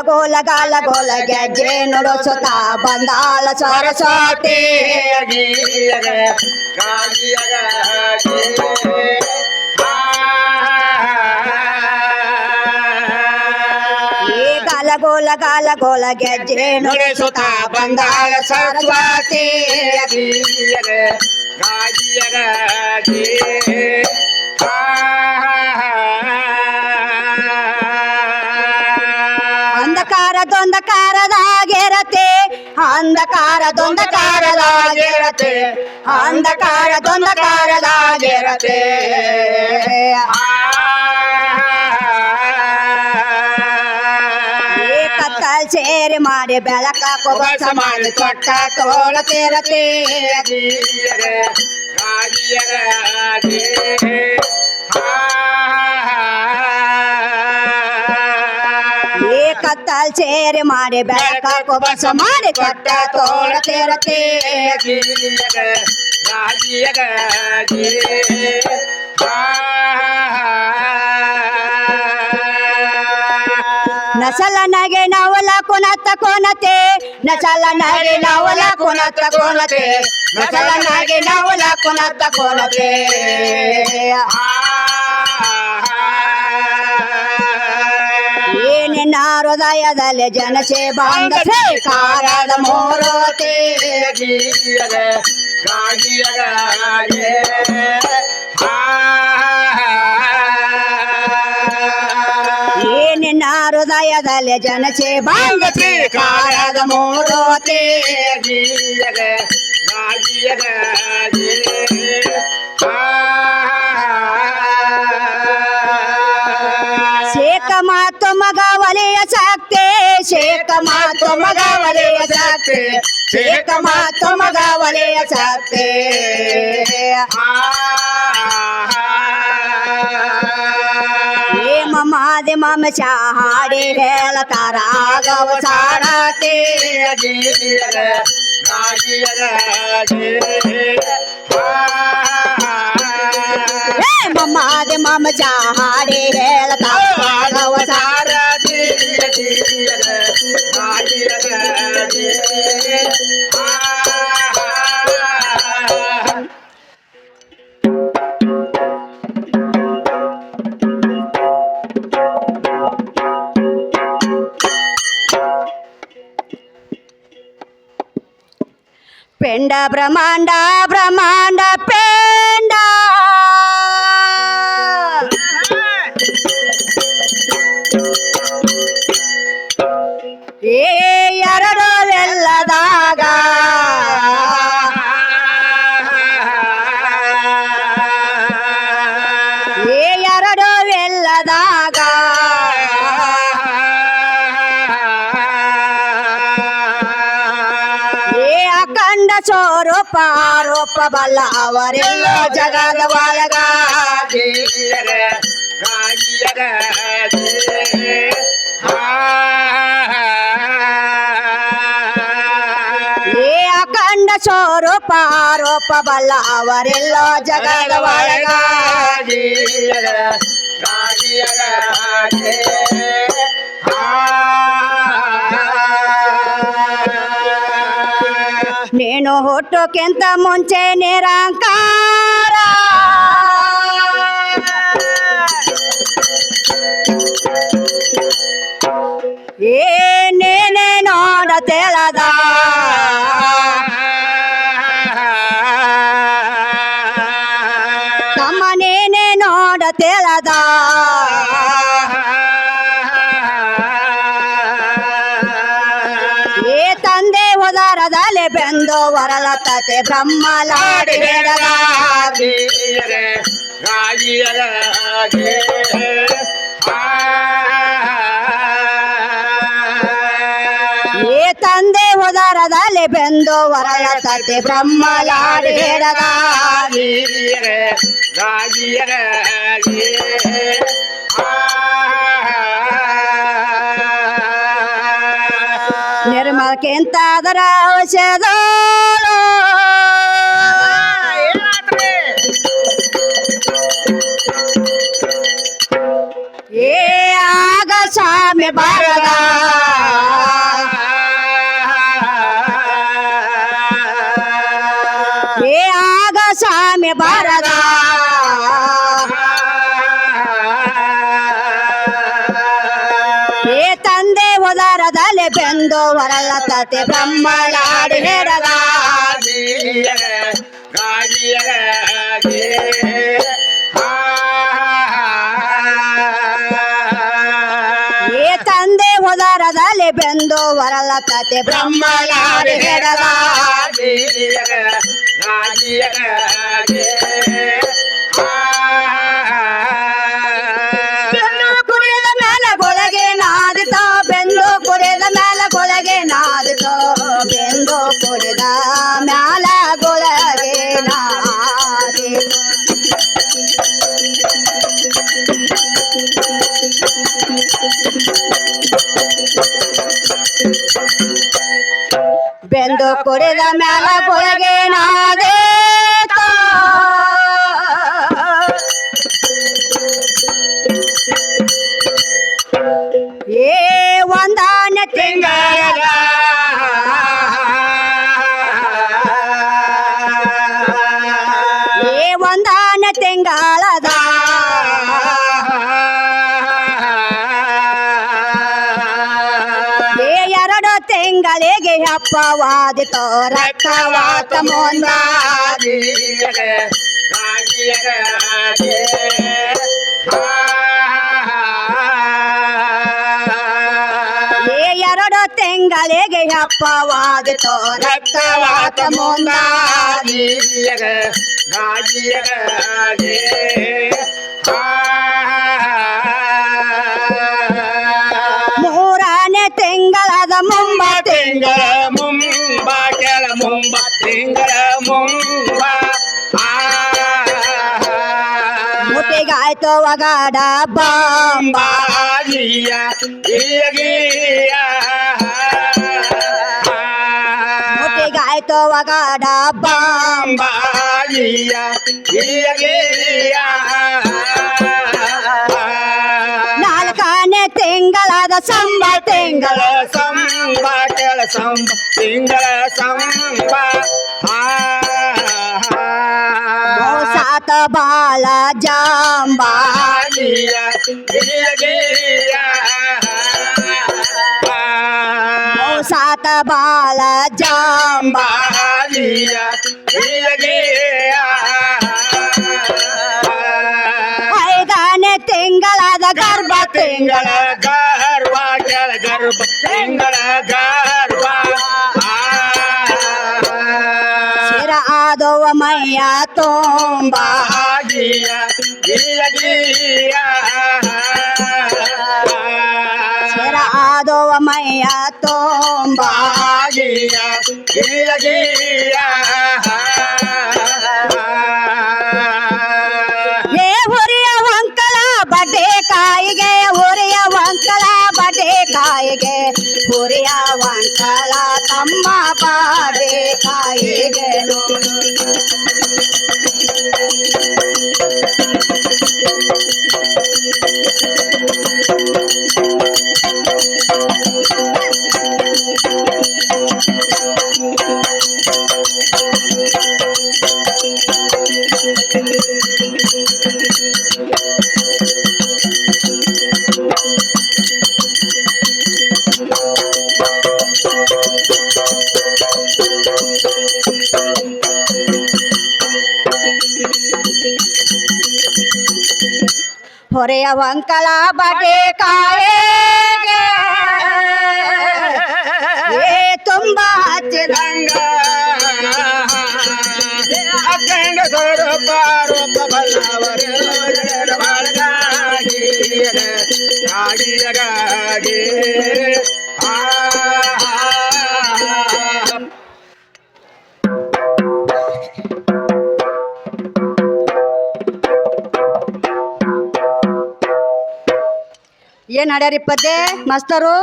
ಗೋಲ ಗಾಲ ಗೋಲ ಗೆಜ್ಜೆ ನುಡಿಸುತ್ತ ಬಂದಾಳ ಸರಸ್ವತಿ ಈ ಗಾಲ ಗೋಲ ಗಾಲ ಗೋಲ ಗೆಜ್ಜೆ ನುಡಿಸುತ್ತ ಬಂದಾಳ ಸರಸ್ವತಿ ಅಂಧಕಾರದೊಂದಕಾರದಾಗಿರತೆ ಅಂಧಕಾರದೊಂದಕಾರದಾಗಿರತೆ ಅಂಧಕಾರದೊಂದಕಾರದಾಗಿರತೆ ಅಂಧಕಾರ ಕತ್ತಲ್ ಸೇರಿ ಮಾಡಿ ಬೆಳಕ ಕೊಬಸ ಮಾಡಿ ತೊಟ್ಟ ತೋಳತಿರತೆ ಕತ್ತಲ್ ಸೇರಿ ಮಾಡಿ ಬೆಳಕ ಕೊಬಸ ಮಾಡಿ ತೊಟ್ಟ ತೋಳತಿರತೆ ನಸಲ ನಗೆ ನವಲ ಕುನತ್ತ ಕೋನತೆ ನಸಲ ನಗೆ ನವಲ ಕುನತ್ತ ಕೋನತೆ ನಸಲ ನಗೆ ನವಲ ಕುನತ್ತ ಕೋನತೆ ಏನಿನ ಹೃದಯದಲ್ಲಿ ಜನಸೆ ಬಾಂಧ ಕಾರದ ಮೂರೋತೆ. ಏನಿನ ಹೃದಯದಲ್ಲಿ ಜನಸೆ ಬಾಂಧ ಕಾರದ ಮೂರೋತೆ. ಶೇಖ ಶೇಖ ಮಾತು ಮಗ ಒಲೆಯ ಸಾಕ್ತೆ ಶೇಖ ಮಾತು ಮಗ ಒಲೆಯ ಸಾಕ್ತೆ ಮಾದೆ ಮಮಾದೆ ಚಾಡಿ ಹೇಳತಾರ. ಗವ ಸಾಡತೆ ಮಮಾದೆ ಮಮಶ ಹಾಡಿ ಹೇಳತಾರ. ಗವ ಸಾಡ பெண்ட பிரமாண்டா பிரமாண்ட ಸ್ವರೂಪ ಆರೋಪ ಬಲ್ಲ ಅವರೆಲ್ಲ ಜಗದ ಒಳಗ ಏ ಅಖಂಡ ಸ್ವರೂಪ ಆರೋಪ ಬಲ್ಲ ಅವರೆಲ್ಲ ಜಗದ ಒಳಗ నేను హొట్టోకెంత ముంచే నిరంకారా. ఏ నేనే నోడ తెలదా? ತಂದೆ ಉದರದಲ್ಲಿ ಬೆಂದು ವರಲತತೆ ಬ್ರಹ್ಮಲಾಡಿ ಏ ತಂದೆ ಉದರದಲ್ಲಿ ಬೆಂದು ವರಲತತೆ ಬ್ರಹ್ಮಲಾಡಿ ಹಿಡದ ಅದರ ಔಷಧ? ಏ ಆಗ ಸ್ವಾಮಿ ಬಾರದ? ಉದಾರದಲ್ಲಿ ಬೆಂದು ಹೊರಲತತೆ ಬ್ರಹ್ಮಳಾಡಿ ಹೇಳದ ಏ ತಂದೆ ಉದಾರದಲ್ಲಿ ಬೆಂದು ಹೊರಲತತೆ ಬ್ರಹ್ಮಳಾಡಿ ಹೇಳದ ಬೆನ್ನು ನಾದಿತೋ ಬೆಂದು ಕುಡಿದ ಮ್ಯಾಲ ಗೊಳಗೆ ನಾದಿತೋ ಬೆಂದು ಕುಡಿದ ಮ್ಯಾಲ ಗೊಳಗೆ ತಿಂಗಳಿಗೆ ಹಪ್ಪವಾದಿತೋ ರಕ್ತವಾತ ಎರಡು ತಿಂಗಳಿಗೆ ಹಪ್ಪವಾದಿತೋ ರಕ್ತವಾತ ಮುಂದ ಮೂರನೇ ತಿಂಗಳದ ಮುಂಬ ತಿಂಗಳ ಮುಂಬ ಕೆಳ ಮುಂಬ ತಿಂಗಳ ಮುಂಬ. ಮುಟ್ಟಿಗಾಯ್ತು ಒಗಾಡ ಮುಟ್ಟಿಗಾಯ್ತು ನಾಲ್ಕನೇ ತಿಂಗಳಾದ ಸಂಬ ತಿಂಗಳ ಸಂಬ ಕೆಳ ಸಂಬ ತಿಂಗಳ ಸಂಬ ಸಾತ ಬಾಳ ಜಾಂಬ ಬಾಗಿಯ ಇಯಗಿಯ ಸಾತ ಬಾಳ ಜಾಂಬ ಬಾಗಿಯ ಇಯಗಿಯ ಐದನೇ ತಿಂಗಳದ ಗರ್ಭ ತಿಂಗಳ திங்கள கருப்ப திங்கள கருப்பா ஆதோவமையா தோம்பாகிய ஆதோவமையா தோம்பாகிய இலகியா ಸಿಗಲು होरे अब अंकला बटे काएगे ये तुम बात रंगा अखंड स्वरूपारो बबलावर गाड़ी गाड़ी हा हा ಏನ್ ಹಾಡ್ಯಾರಿಪ್ಪದ್ದೆ ಮಾಸ್ತರು?